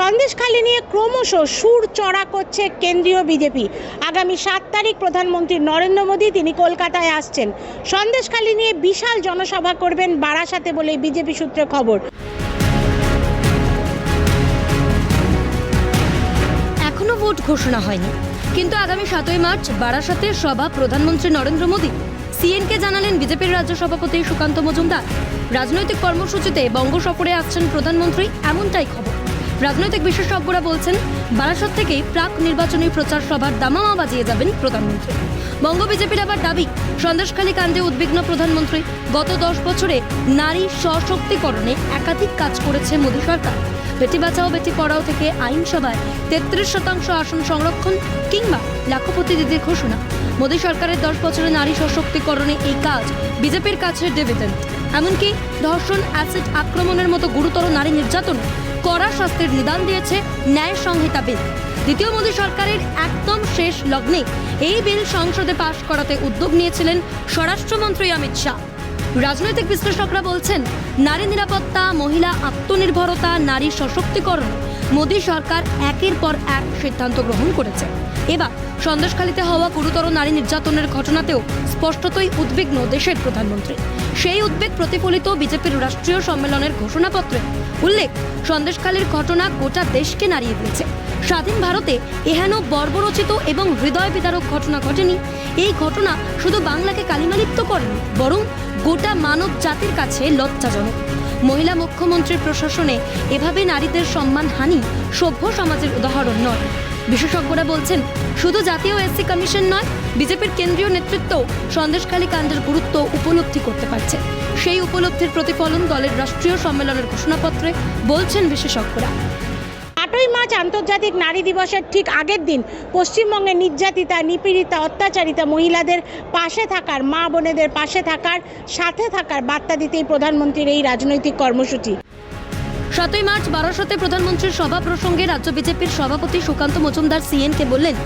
সন্দেশখালী নিয়ে ক্রমশ সুর চড়া করছে কেন্দ্রীয় বিজেপি। আগামী সাত তারিখ প্রধানমন্ত্রী নরেন্দ্র মোদী তিনি কলকাতায় আসছেন। সন্দেশখালী নিয়ে বিশাল জনসভা করবেন বারাসাতে বলে বিজেপি সূত্রে খবর। এখনও ভোট ঘোষণা হয়নি। কিন্তু আগামী সাতই মার্চ বারাসাতে সভা প্রধানমন্ত্রী নরেন্দ্র মোদী, সিএনকে জানালেন বিজেপির রাজ্য সভাপতি সুকান্ত মজুমদার। রাজনৈতিক কর্মসূচিতে বঙ্গ সফরে আসছেন প্রধানমন্ত্রী, এমনটাই খবর। রাজনৈতিক বিশেষজ্ঞরা বলছেন, বারাসত থেকেই প্রাক নির্বাচনী প্রচার সভার দামামা বাজিয়ে যাবেন প্রধানমন্ত্রী। বঙ্গ বিজেপির আবার দাবি, সন্দেশখালী কাণ্ডে উদ্বিগ্ন প্রধানমন্ত্রী, গত দশ বছরে নারী সশক্তিকরণে একাধিক কাজ করেছে মোদী সরকার। বেটি বাঁচাও, বেটি পড়াও থেকে আইনসভায় তেত্রিশ শতাংশ আসন সংরক্ষণ কিংবা লাখপতি দিদির ঘোষণা। মোদী সরকারের দশ বছরে নারী সশক্তিকরণে এই কাজ বিজেপির কাছে ডিভিডেন্ট এমনকি ধর্ষণ, অ্যাসিড আক্রমণের মতো গুরুতর নারী নির্যাতন কড়া শাস্তির নিদান দিয়েছে ন্যায় সংহিতা বিল। দ্বিতীয় মোদী সরকারের একদম শেষ লগ্নে এই বিল সংসদে পাশ করাতে উদ্যোগ নিয়েছিলেন স্বরাষ্ট্রমন্ত্রী অমিত শাহ। রাজনৈতিক বিশ্লেষকরা বলছেন, নারী নিরাপত্তা, মহিলা আত্মনির্ভরতা, নারী সশক্তিকরণ মোদী সরকার একের পর এক সিদ্ধান্ত গ্রহণ করেছে। এবার সন্দেশখালীতে হওয়া গুরুতর নারী নির্যাতনের ঘটনাতেও স্পষ্টতই উদ্বিগ্ন দেশের প্রধানমন্ত্রী। সেই উদ্বেগ প্রতিফলিত বিজেপির রাষ্ট্রীয় সম্মেলনের ঘোষণাপত্রে উল্লেখ, সন্দেশখালীর ঘটনা গোটা দেশকে নাড়িয়ে দিয়েছে। স্বাধীন ভারতে এহেন বর্বরচিত এবং হৃদয় বিদারক ঘটনা ঘটেনি। এই ঘটনা শুধু বাংলাকে কালিমালিপ্ত করেনি, বরং গোটা মানব জাতির কাছে লজ্জাজনক। মহিলা মুখ্যমন্ত্রীর প্রশাসনে এভাবে নারীদের সম্মান হানি সভ্য সমাজের উদাহরণ নয়। বিশেষজ্ঞরা বলছেন, শুধু জাতীয় এসসি কমিশন নয়, বিজেপির কেন্দ্রীয় নেতৃত্ব সন্দেশখালী কাণ্ডের গুরুত্ব উপলব্ধি করতে পারছে। সেই উপলব্ধির প্রতিফলন দলের রাষ্ট্রীয় সম্মেলনের ঘোষণাপত্রে বলছেন বিশেষজ্ঞরা। আটই মার্চ আন্তর্জাতিক নারী দিবসের ঠিক আগের দিন পশ্চিমবঙ্গে নির্যাতিতা, নিপীড়িতা, অত্যাচারিতা মহিলাদের পাশে থাকার, মা বোনেদের পাশে থাকার, সাথে থাকার বার্তা দিতেই প্রধানমন্ত্রীর এই রাজনৈতিক কর্মসূচি। সাতই মার্চ বারাসতে প্রধানমন্ত্রীর সভা প্রসঙ্গে রাজ্য বিজেপির সভাপতি সুকান্ত মজুমদার সিএনকে বললেন,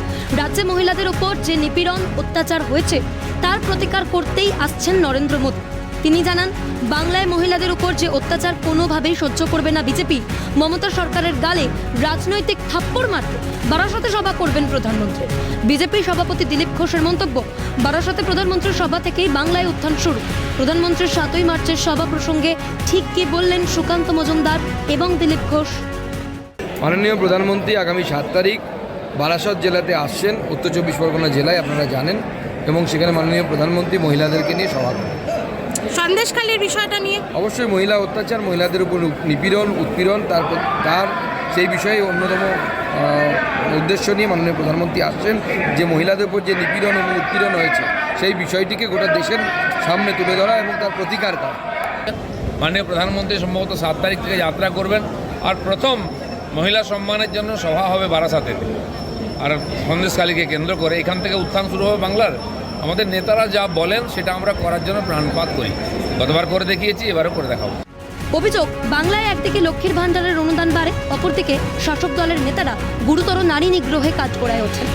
রাজ্যে মহিলাদের উপর যে নিপীড়ন, অত্যাচার হয়েছে, তার প্রতিকার করতেই আসছেন নরেন্দ্র মোদী। তিনি জানান, বাংলায় মহিলাদের উপর যে অত্যাচার কোনোভাবেই সহ্য করবে না বিজেপি, মমতা সরকারের গালে রাজনৈতিক থাপ্পড় মারতে বারাসতে সভা করবেন প্রধানমন্ত্রী। বিজেপি সভাপতি দিলীপ ঘোষের মন্তব্য, বারাসতে প্রধানমন্ত্রীর সভা থেকেই বাংলায় উত্থান শুরু। প্রধানমন্ত্রীর সাতই মার্চের সভা প্রসঙ্গে ঠিক কি বললেন সুকান্ত মজুমদার এবং দিলীপ ঘোষ? মাননীয় প্রধানমন্ত্রী আগামী সাত তারিখ বারাসত জেলাতে আসছেন, উত্তর চব্বিশ পরগনা জেলায় আপনারা জানেন, এবং সেখানে মাননীয় প্রধানমন্ত্রী মহিলাদেরকে নিয়ে সভা করেন সন্দেশখালীর বিষয়টা নিয়ে? অবশ্যই মহিলা অত্যাচার মহিলাদের উপর নিপীড়ন উৎপীড়ন তার তার সেই বিষয়ে অন্যতম উদ্দেশ্য নিয়ে মাননীয় প্রধানমন্ত্রী আসছেন যে মহিলাদের উপর যে নিপীড়ন এবং উৎপীড়ন হয়েছে সেই বিষয়টিকে গোটা দেশের সামনে তুলে ধরা এবং তার প্রতিকার করা। মাননীয় প্রধানমন্ত্রী সম্ভবত সাত তারিখ থেকে যাত্রা করবেন আর প্রথম মহিলা সম্মানের জন্য সভা হবে বারাসাতে। আর সন্দেশকালীকে কেন্দ্র করে এখান থেকে উত্থান শুরু হবে বাংলার। আমাদের নেতারা যা বলেন সেটা আমরা করার জন্য প্রাণপাত করি। গতবার করে দেখিয়েছি, এবারও করে দেখাবো। অভিযোগ, বাংলায় একদিকে লক্ষ্মীর ভাণ্ডারের অনুদান বাড়ে, অপরদিকে শাসক দলের নেতারা গুরুতর নারী নিগ্রহে কাজ করায় ওঠেন।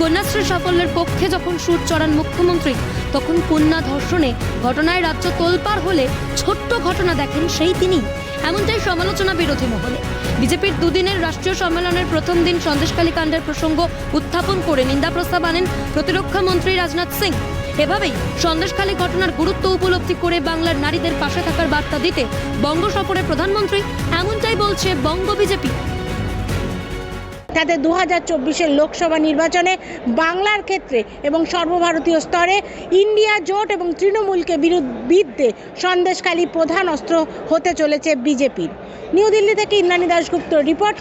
কন্যাশ্রী সাফল্যের পক্ষে যখন সুর চড়ান মুখ্যমন্ত্রী, তখন কন্যা ধর্ষণে ঘটনায় রাজ্য তোলপাড় হলে ছোট্ট ঘটনা দেখেন সেই তিনি। এমনটাই সমালোচনা বিরোধী মহলে। বিজেপির দুদিনের রাষ্ট্রীয় সম্মেলনের প্রথম দিন সন্দেশকালী কাণ্ডের প্রসঙ্গ উত্থাপন করে নিন্দা প্রস্তাব আনেন প্রতিরক্ষা মন্ত্রী রাজনাথ সিং। এভাবেই সন্দেশখালী ঘটনার গুরুত্ব উপলব্ধি করে বাংলার নারীদের পাশে থাকার বার্তা দিতে বঙ্গ সফরে প্রধানমন্ত্রী এমনটাই বলছে বঙ্গ বিজেপি। তাতে দু হাজার চব্বিশের লোকসভা নির্বাচনে বাংলার ক্ষেত্রে এবং সর্বভারতীয় স্তরে ইন্ডিয়া জোট এবং তৃণমূলকে বিরুদ্ধে সন্দেশকালী প্রধান অস্ত্র হতে চলেছে বিজেপির। নিউ দিল্লি থেকে ইন্দ্রাণী দাশগুপ্ত, রিপোর্ট